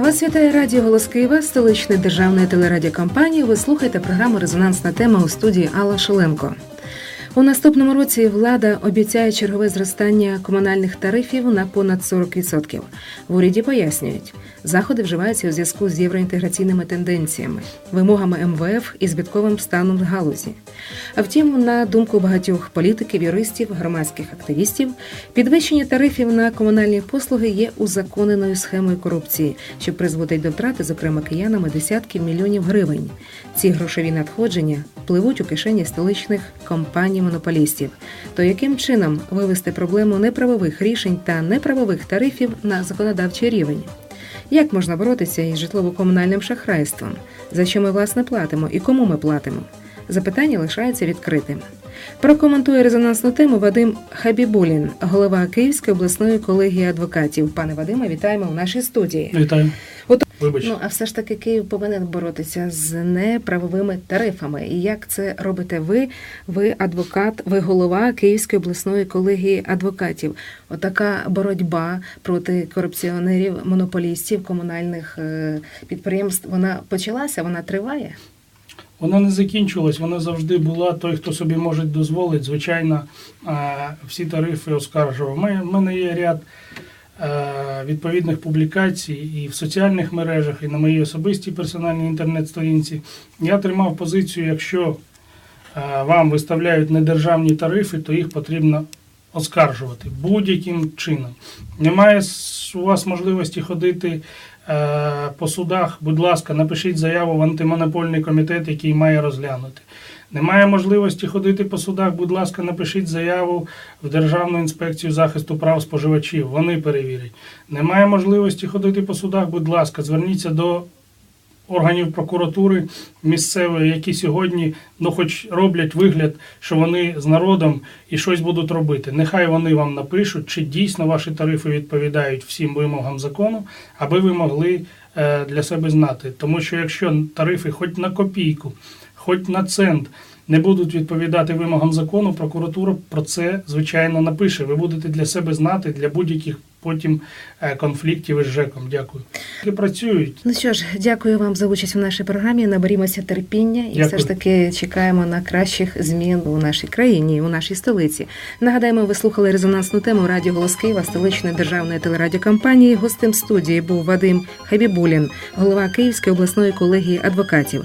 Вас вітає Радіо Голос Києва, столичної державної телерадіокомпанії. Ви слухаєте програму Резонансна тема у студії Алла Шоленко. У наступному році влада обіцяє чергове зростання комунальних тарифів на понад 40%. В уряді пояснюють, заходи вживаються у зв'язку з євроінтеграційними тенденціями, вимогами МВФ і збитковим станом галузі. А втім, на думку багатьох політиків, юристів, громадських активістів, підвищення тарифів на комунальні послуги є узаконеною схемою корупції, що призводить до втрати, зокрема киянами, десятків мільйонів гривень. Ці грошові надходження пливуть у кишені столичних компаній-монополістів. То яким чином вивести проблему неправових рішень та неправових тарифів на законодавчий рівень? Як можна боротися із житлово-комунальним шахрайством? За що ми власне платимо і кому ми платимо? Запитання лишається відкритим. Прокоментує резонансну тему Вадим Хабібулін, голова Київської обласної колегії адвокатів. Пане Вадиме, вітаємо в нашій студії. Вітаю. Вибач. Ну а все ж таки Київ повинен боротися з неправовими тарифами. І як це робите ви? Ви адвокат, ви голова Київської обласної колегії адвокатів. Отака боротьба проти корупціонерів, монополістів комунальних е, підприємств. Вона почалася, вона триває. Вона не закінчилась, вона завжди була. Той, хто собі може дозволити, звичайно, е, всі тарифи оскаржував. У мене- є ряд відповідних публікацій і в соціальних мережах, і на моїй особистій персональній інтернет-сторінці. Я тримав позицію, якщо е, вам виставляють недержавні тарифи, то їх потрібно оскаржувати будь-яким чином. Немає у вас можливості ходити е, по судах, будь ласка, напишіть заяву в антимонопольний комітет, який має розглянути. Немає можливості ходити по судах, будь ласка, напишіть заяву в Державну інспекцію захисту прав споживачів, вони перевірять. Немає можливості ходити по судах, будь ласка, зверніться до органів прокуратури місцевої, які сьогодні ну, хоч роблять вигляд, що вони з народом і щось будуть робити. Нехай вони вам напишуть, чи дійсно ваші тарифи відповідають всім вимогам закону, аби ви могли е, для себе знати. Тому що якщо тарифи хоч на копійку, хоч на цент не будуть відповідати вимогам закону, прокуратура про це звичайно напише. Ви будете для себе знати для будь-яких потім е, конфліктів із ЖЕКом. Дякую. І працюють. Ну що ж, дякую вам за участь у нашій програмі. Наберімося терпіння і Дякую. все ж таки чекаємо на кращих змін у нашій країні, у нашій столиці. Нагадаємо, ви слухали резонансну тему Радіо Голос Києва, столичної державної телерадіокомпанії. Гостем студії був Вадим Хабібулін, голова Київської обласної колегії адвокатів.